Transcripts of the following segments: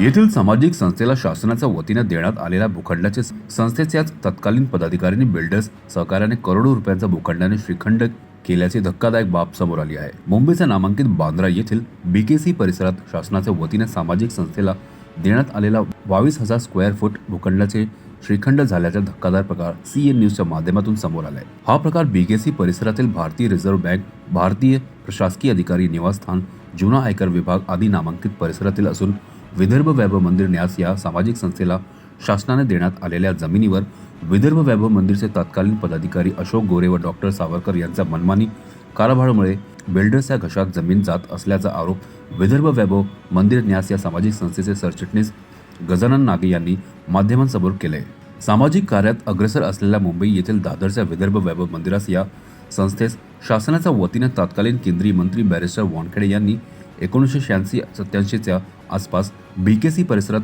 येथील सामाजिक संस्थेला शासनाच्या वतीने देण्यात आलेल्या भूखंडाचे संस्थेच्याच तत्कालीन पदाधिकाऱ्यांनी बिल्डर्स सहकार्याने करोडो रुपयांचा भूखंडाने श्रीखंड केल्याची धक्कादायक बाब समोर आली आहे. मुंबईचा नामांकित बांद्रा येथील बीकेसी परिसरात शासनाच्या वतीने सामाजिक संस्थेला देण्यात आलेला बावीस हजार स्क्वेअर फूट भूखंडाचे श्रीखंड झाल्याचा धक्कादार प्रकार सी एन न्यूजच्या माध्यमातून समोर आलाय. हा प्रकार बीकेसी परिसरातील भारतीय रिझर्व्ह बँक भारतीय प्रशासकीय अधिकारी निवासस्थान जुना आयकर विभाग आदी नामांकित परिसरातील असून विदर्भ वैभव मंदिर न्यास या सामाजिक संस्थेला शासनाने देण्यात आलेल्या जमिनीवर विदर्भ वैभव मंदिरचे तत्कालीन पदाधिकारी अशोक गोरे व डॉक्टर सावरकर यांचा मनमानी कारभारामुळे बिल्डर्सच्या घशात जमीन जात असल्याचा आरोप विदर्भ वैभव मंदिर न्यास या सामाजिक संस्थेचे सरचिटणीस गजानन नागे यांनी माध्यमांसमोर केले. सामाजिक कार्यात अग्रेसर असलेल्या मुंबई येथील दादरच्या विदर्भ वैभव मंदिरास या संस्थेस शासनाच्या वतीने तत्कालीन केंद्रीय मंत्री बॅरिस्टर वानखेडे यांनी एकोणीसशे शहाऐंशी सत्याऐंशीच्या आसपास बी के सी परिसरात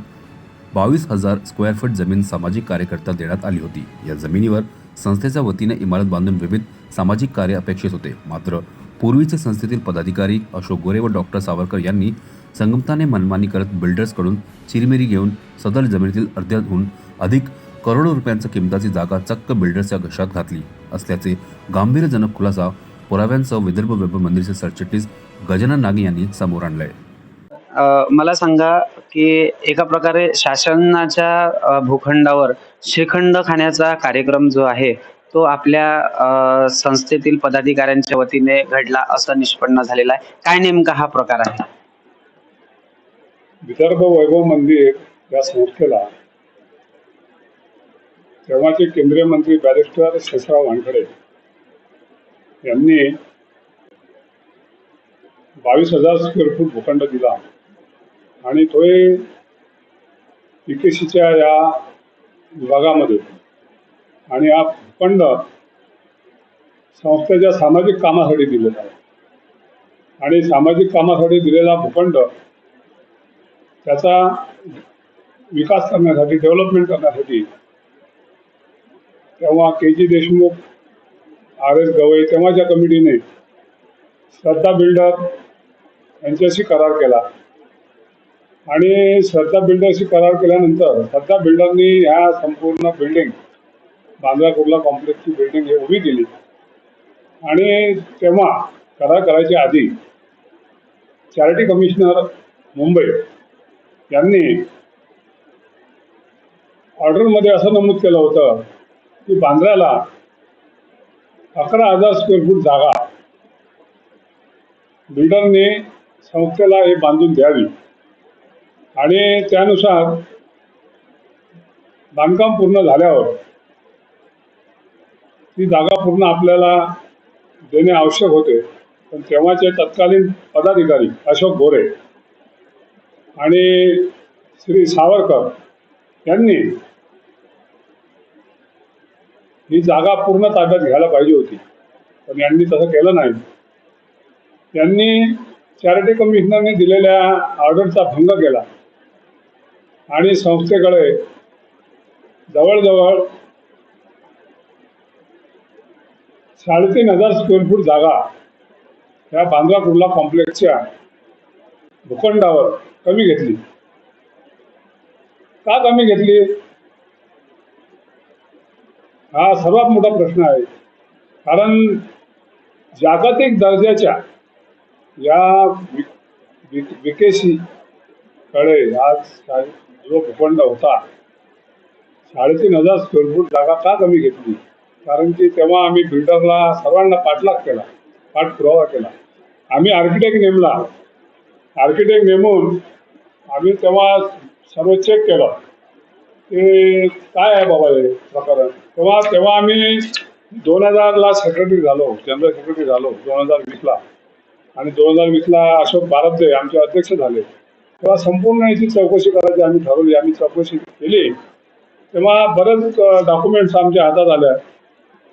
बावीस हजार स्क्वेअर फूट जमीन सामाजिक कार्यकर्ता देण्यात आली होती. या जमिनीवर संस्थेच्या वतीने इमारत बांधून विविध सामाजिक कार्य अपेक्षित होते. मात्र पूर्वीचे संस्थेतील पदाधिकारी अशोक गोरे व डॉक्टर सावरकर यांनी संगमताने मनमानी करत बिल्डर्सकडून चिरमिरी घेऊन सदर जमिनीतील अर्ध्याहून अधिक करोडो रुपयांच्या किमताची जागा चक्क बिल्डर्सच्या घशात घातली. असल्याचे गांभीर्यजनक खुलासा पुराव्यांसह विदर्भ वेब मंदिरचे सरचिटणीस गजानन नागे यांनी समोर आणलाय. मला सांगा की एका प्रकारे शासनाच्या भूखंडावर श्रीखंड खाण्याचा कार्यक्रम जो आहे तो आपल्या संस्थेतील पदाधिकाऱ्यांच्या वतीने घडला असं निष्पन्न झालेला आहे. काय नेमका हा प्रकार आहे? विदर्भ वैभव मंदिर या संस्थेला तेव्हाचे केंद्रीय मंत्री बॅरिस्टर शेषराव वानखडे यांनी बावीस हजार स्क्वेअर फूट भूखंड दिला. आणि तो पीकेसीच्या या विभागामध्ये. आणि हा भूखंड संस्थेच्या सामाजिक कामासाठी दिलेला आहे. आणि सामाजिक कामासाठी दिलेला भूखंड त्याचा विकास करण्यासाठी डेव्हलपमेंट करण्यासाठी तेव्हा K G Deshmukh R S Gavai तेव्हाच्या कमिटीने श्रद्धा बिल्डर यांच्याशी करार केला. आणि श्रद्धा बिल्डरशी करार केल्यानंतर श्रद्धा बिल्डरनी ह्या संपूर्ण बिल्डिंग बांद्रा कुर्ला कॉम्प्लेक्सची बिल्डिंग हे उभी केली. आणि तेव्हा करार करायच्या आधी चॅरिटी कमिशनर मुंबई यांनी ऑर्डरमध्ये असं नमूद केलं होतं की बांद्र्याला अकरा हजार स्क्वेअर फूट जागा बिल्डरने संस्थेला हे बांधून द्यावी. आणि त्यानुसार बांधकाम पूर्ण झाल्यावर ती जागा पूर्ण आपल्याला देणे आवश्यक होते. पण तेव्हाचे तत्कालीन पदाधिकारी अशोक गोरे आणि श्री सावरकर यांनी ही जागा पूर्ण ताब्यात घ्यायला पाहिजे होती. पण यांनी तसं केलं नाही. त्यांनी चॅरिटी कमिशनरने दिलेल्या ऑर्डरचा भंग केला. आणि संस्थेकडे जवळजवळ साडेतीन हजार स्क्वेअर फूट जागा या बांद्रा कुर्ला कॉम्प्लेक्सच्या भूखंडावर कमी घेतली. का कमी घेतली? हा सर्वात मोठा प्रश्न आहे. कारण जागतिक दर्जाच्या या विकेसी कडे आज जो भूखंड होता साडेतीन हजार स्क्वेअर फूट जागा का कमी घेतली? कारण की तेव्हा आम्ही बिल्डरला सर्वांना पाठलाग केला पाठपुरावा केला. आम्ही आर्किटेक्ट नेमला. आर्किटेक्ट नेमून आम्ही तेव्हा सर्व चेक केलं. की काय आहे बाबा हे प्रकरण? तेव्हा तेव्हा आम्ही दोन हजारला सेक्रेटरी झालो जनरल सेक्रेटरी झालो दोन हजार वीसला. आणि दोन हजार वीसला अशोक बारदे आमचे अध्यक्ष झाले तेव्हा संपूर्ण याची चौकशी करायची आम्ही ठरवली आम्ही चौकशी केली. तेव्हा बरेच डॉक्युमेंट्स आमच्या हातात आल्या.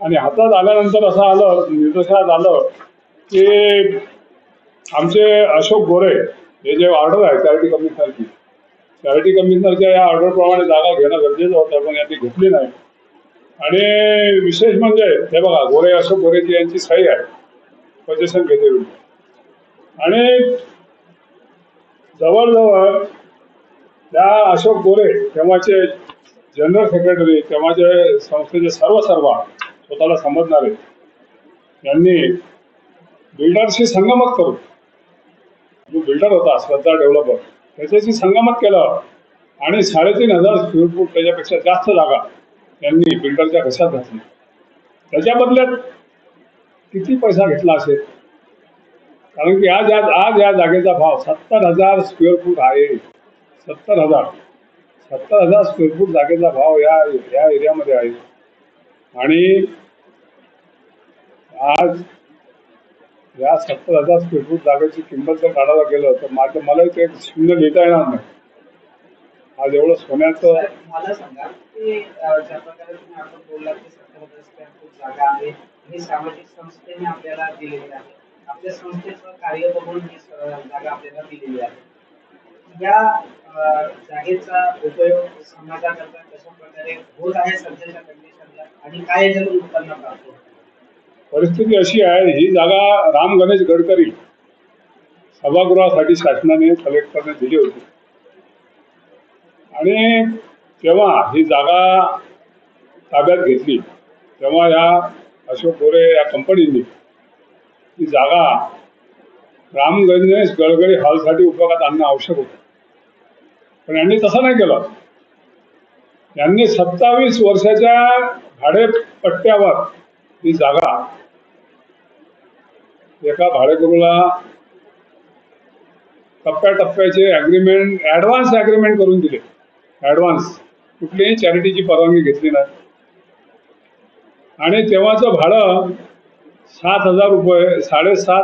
आणि हातात आल्यानंतर असं आलं निदर्शनात आलं की आमचे अशोक गोरे हे जे ऑर्डर आहे चॅरिटी कमिशनरची चॅरिटी कमिशनरच्या या ऑर्डरप्रमाणे जागा घेणं गरजेचं होतं पण यांनी घेतली नाही. आणि विशेष म्हणजे हे बघा गोरे अशोक गोरेची यांची सही आहे. पजेशन घेते वेळी आणि जवळजवळ त्या अशोक गोरे तेव्हाचे जनरल सेक्रेटरी तेव्हाचे संस्थेचे सर्व सर्व स्वतःला समजणारे यांनी बिल्डरशी संगमत करून जो बिल्डर होता श्रद्धा डेव्हलपर त्याच्याशी संगमत केलं आणि साडेतीन हजार स्क्वेअर फूट त्याच्यापेक्षा जास्त जागा त्यांनी बिल्डरच्या घशात घातली. त्याच्या बदल्यात किती पैसा घेतला असेल? कारण की आज आज आज या जागेचा भाव सत्तर हजार स्क्वेअर फूट आहे. सत्तर हजार. सत्तर हजार स्क्वेअर फूट जागेचा भाव या या एरियामध्ये आहे. आणि आज या सत्तर हजार स्क्वेअर फूट जागेची किंमत जर काढायला गेलं तर माझं मला ते शून्य लिहिता येणार नाही. आज एवढं सोन्याचं मला सांगा की ज्या प्रकारे तुम्ही आपण बोललात की सत्तर हजार स्क्वेअर फूट जागा आहे आणि सामाजिक संस्थेने आपल्याला दिलेली आहे. आपल्या संस्थेचं कार्य बघून ही जागा आपल्याला दिलेली आहे. या जागेचा उपयोग समाजाकरता कशा प्रकारे होत आहे सध्याच्या कंडिशनला आणि काय जर उत्पन्न प्राप्त परिस्थिती अशी आहे ही जागा राम गणेश गडकरी सभागृहासाठी शासनाने कलेक्टरने दिली होती. आणि तेव्हा ही जागा ताब्यात घेतली. तेव्हा या अशोक गोरे या कंपनीने ती जागा राम गणेश गडकरी हॉलसाठी उपयोगात आणणं आवश्यक होतं. पण यांनी तसं नाही केलं. यांनी सत्तावीस वर्षाच्या भाडेपट्ट्यावर ही जागा एका भाडेकरूला टप्प्याटप्प्याचे ॲग्रीमेंट ॲडव्हान्स ॲग्रीमेंट करून दिले. ॲडव्हान्स कुठलीही चॅरिटीची परवानगी घेतली नाही. आणि तेव्हाचं भाडं सात हजार रुपये साडेसात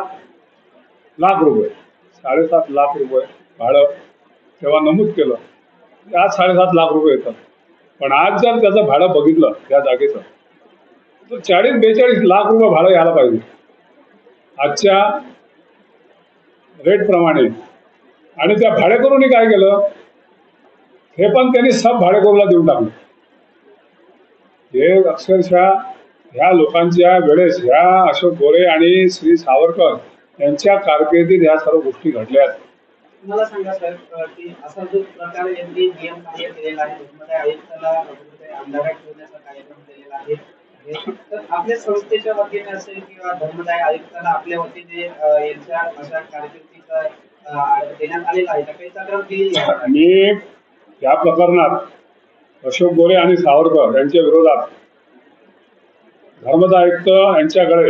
लाख रुपये. साडेसात लाख रुपये भाडं तेव्हा नमूद केलं. की आज साडेसात लाख रुपये येतात. पण आज जर त्याचं भाडं बघितलं त्या जागेचं तर चाळीस बेचाळीस लाख रुपये भाडं यायला पाहिजे. आजच्या रेटप्रमाणे आणि त्या भाडेकरूंनी काय केलं? हे पण त्यांनी सब भाडेकरूला देऊन टाकलं. हे अक्षरशः ह्या लोकांच्या वेळेस ह्या अशोक गोरे आणि श्री सावरकर यांच्या कारकिर्दीत ह्या सर्व गोष्टी घडल्या मला सांगा साहेब अ, की असा जो प्रकार यांनी नियम कार्य केलेला आहे धर्मदाय आयुक्ताला कुठेतरी अंधारात ठेवण्याचा कार्यक्रम केलेला आहे हे- तर आपल्या संस्थेच्या वतीने असेल किंवा धर्मदाय आयुक्ताला आपल्या वतीने अ, यांच्या अशा कारकिर्दीचा देण्यात आलेला आहे काही तक्रार? मी या प्रकरणात अशोक गोरे आणि सावरकर यांच्या विरोधात धर्मदा आयुक्त यांच्याकडे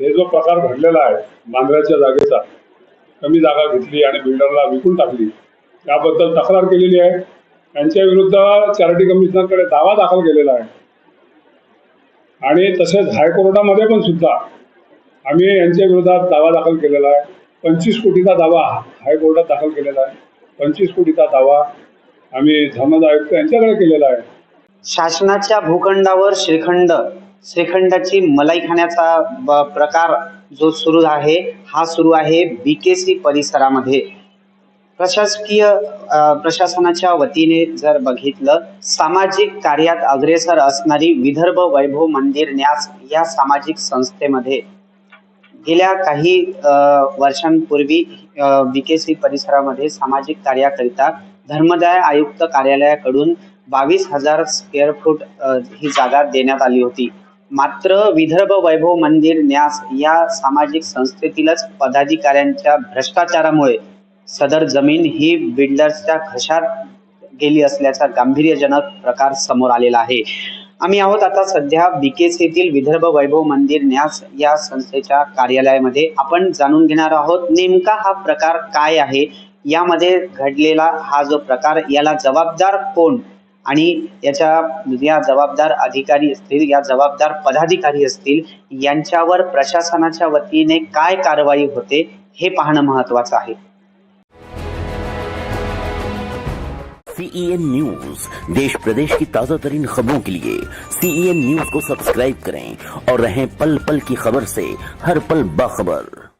हे जो प्रकार घडलेला आहे मांजऱ्याच्या जागेचा कमी जागा घेतली आणि बिल्डरला विकून टाकली त्याबद्दल तक्रार केलेली आहे. त्यांच्या विरुद्ध चॅरिटी कमिशनरकडे दावा दाखल केलेला आहे. आणि तसेच हायकोर्टामध्ये पण सुद्धा आम्ही यांच्या विरोधात दावा दाखल केलेला आहे. पंचवीस कोटीचा दावा हायकोर्टात दाखल केलेला आहे. पंचवीस कोटीचा दावा आम्ही धर्मदा आयुक्त यांच्याकडे केलेला आहे. शासनाच्या भूखंडावर श्रीखंड श्रीखंडाची मलाई खाण्याचा प्रकार जो सुरू आहे हा सुरू आहे बीकेसी परिसरामध्ये. प्रशासकीय प्रशासनाच्या वतीने जर बघितलं सामाजिक कार्यात अग्रेसर असणारी विदर्भ वैभव मंदिर न्यास या सामाजिक संस्थेमध्ये. गेल्या काही अ, वर्षांपूर्वी बीकेसी परिसरामध्ये सामाजिक कार्याकरिता धर्मदाय आयुक्त कार्यालयाकडून बावीस हजार स्क्वेअर फूट ही जागा देण्यात आली होती. मात्र विदर्भ वैभव मंदिर न्यास या सामाजिक संस्थेतीलच पदाधिकाऱ्यांच्या भ्रष्टाचारामुळे सदर जमीन ही बिल्डर्सच्या घशात गेली असल्याचा गांभीर्यजनक प्रकार समोर आलेला आहे. आम्ही आहोत आता सध्या बीकेस येथील विदर्भ वैभव मंदिर न्यास या संस्थेच्या कार्यालयामध्ये. आपण जाणून घेणार आहोत नेमका हा प्रकार काय आहे? यामध्ये घडलेला हा जो प्रकार याला जबाबदार कोण? आणि याच्या या जबाबदार अधिकारी असतील या जबाबदार पदाधिकारी असतील यांच्यावर प्रशासनाच्या वतीने काय कारवाई होते हे पाहणं महत्वाचं आहे. सीईएन न्यूज देश प्रदेश की ताजा तरीन खबरों के लिए सीईएन न्यूज को सब्सक्राइब करें और रहें पल पल की खबर से हर पल बाखबर।